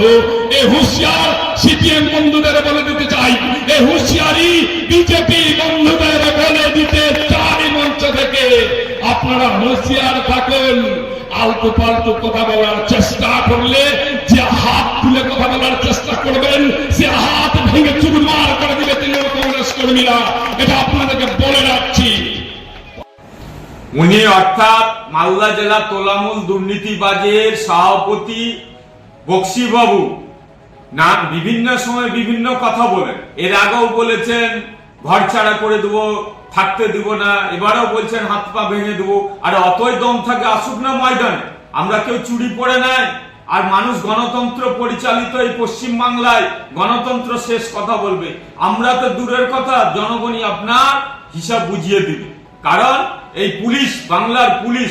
বন্ধু এ হুঁশিয়ার সিপিএম বন্ধুদের বলে দিতে চাই। এ হুঁশিয়ারি বিজেপি বন্ধুদের বলে দিতে চাই মঞ্চ থেকে। আপনারা হুঁশিয়ার থাকুন। আলতু পাল্টু কথা বলার চেষ্টা করলে যে হাত তুলে কথা বলার চেষ্টা করবেন, সে হাত ভেঙে চুরমার করে দিবে তৃণমূল কংগ্রেস কর্মীরা। এটা আপনাদেরকে বলে রাখছি। উনি অর্থাৎ মালদা জেলা তোলামূল দুর্নীতিবাজের সভাপতি বক্সিবাবু না বিভিন্ন সময় বিভিন্ন কথা বলেন। এর আগেও বলেছেন, ঘর ছাড়া করে দেবো, থাকতে দিব না। এবারেও বলছেন, হাত পা ভেঙে দেবো। আর অতই দম থাকে, আসুক না ময়দানে। আমরা কেউ চুরি পড়ে নাই। আর মানুষ গণতন্ত্র পরিচালিত এই পশ্চিম বাংলায় গণতন্ত্র শেষ কথা বলবে। আমরা তো দূরের কথা, জনগণই আপনার হিসাব বুঝিয়ে দিবে। কারণ এই পুলিশ, বাংলার পুলিশ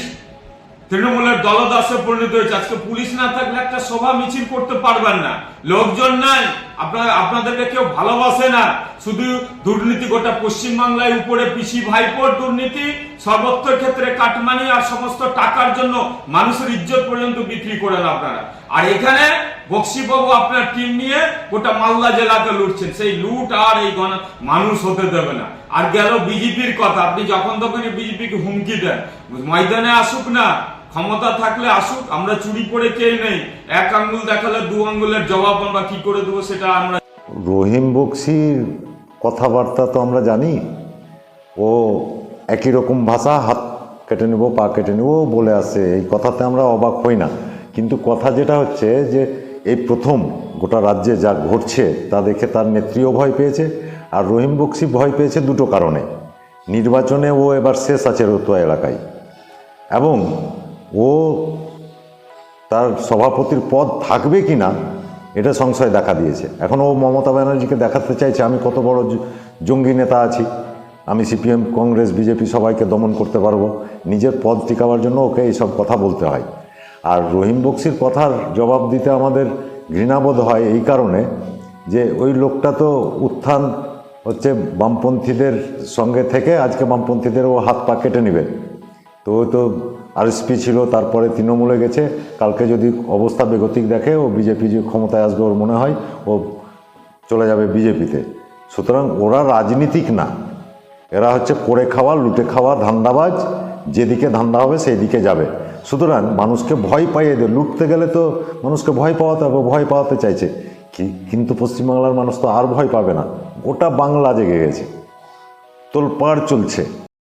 তৃণমূলের দলদাসে পরিণত হয়েছে। আজকে পুলিশ না থাকলে একটা সভা মিছিল করতে পারবেন না। লোকজন নাই। আপনার, আপনাদেরকে কেউ ভালোবাসে না। শুধু দুর্নীতি গোটা পশ্চিমবাংলায় উপরে পিসি ভাইপোর দুর্নীতি সর্বত্র ক্ষেত্রে কাটমানি আর সমস্ত টাকার জন্য মানুষের ইজ্জত পর্যন্ত বিক্রি করেন আপনারা। আর এখানে বক্সিবাবু আপনার টিম নিয়ে গোটা মালদা জেলাকে লুটছেন। সেই লুট আর এই গণ মানুষ হতে দেবে না। আর গেল বিজেপির কথা। আপনি যখন তখনই বিজেপিকে হুমকি দেন। ময়দানে আসুক না। ক্ষমতা থাকলে আসুক, আমরা চুরি করে কে নেই। এক আঙ্গুল দেখালে দু আঙ্গুলের জবাব আমরা কি করে দেবো সেটা আমরা রহিম বক্সির কথাবার্তা তো আমরা জানি। ও একই রকম ভাষা, হাত কেটে নেব, পা কেটে নেব বলে আসে। এই কথাতে আমরা অবাক হই না। কিন্তু কথা যেটা হচ্ছে যে, এই প্রথম গোটা রাজ্যে যা ঘটছে, তা দেখে তার নেত্রীও ভয় পেয়েছে আর রহিম বক্সি ভয় পেয়েছে দুটো কারণে। নির্বাচনে ও এবার শেষ আছে রতুয়া এলাকায়। এবং ও তার সভাপতির পদ থাকবে কি না, এটা সংশয় দেখা দিয়েছে। এখন ও মমতা ব্যানার্জিকে দেখাতে চাইছে, আমি কত বড় জঙ্গি নেতা আছি, আমি সিপিএম, কংগ্রেস, বিজেপি সবাইকে দমন করতে পারব, নিজের পদ টিকাবার জন্য ওকে এইসব কথা বলতে হয়। আর রহিম বক্সির কথার জবাব দিতে আমাদের ঘৃণাবোধ হয় এই কারণে যে ওই লোকটা তো উত্থান হচ্ছে বামপন্থীদের সঙ্গে থেকে, আজকে বামপন্থীদের ও হাত পা কেটে নেবে। তো ও তো আরএসপি ছিল, তারপরে তৃণমূলে গেছে। কালকে যদি অবস্থা বেগতিক দেখে, ও বিজেপি যে ক্ষমতায় আসবে ওর মনে হয়, ও চলে যাবে বিজেপিতে। সুতরাং ওরা রাজনীতিক না। এরা হচ্ছে করে খাওয়া, লুটে খাওয়া, ধান্দাবাজ। যেদিকে ধান্দা হবে সেই দিকে যাবে। সুতরাং মানুষকে ভয় পাইয়ে দেয় লুটতে গেলে তো মানুষকে ভয় পাওয়াতে হবে, ভয় পাওয়াতে চাইছে। কি, কিন্তু পশ্চিমবাংলার মানুষ তো আর ভয় পাবে না। গোটা বাংলা জেগে গেছে। তোলপাড় চলছে।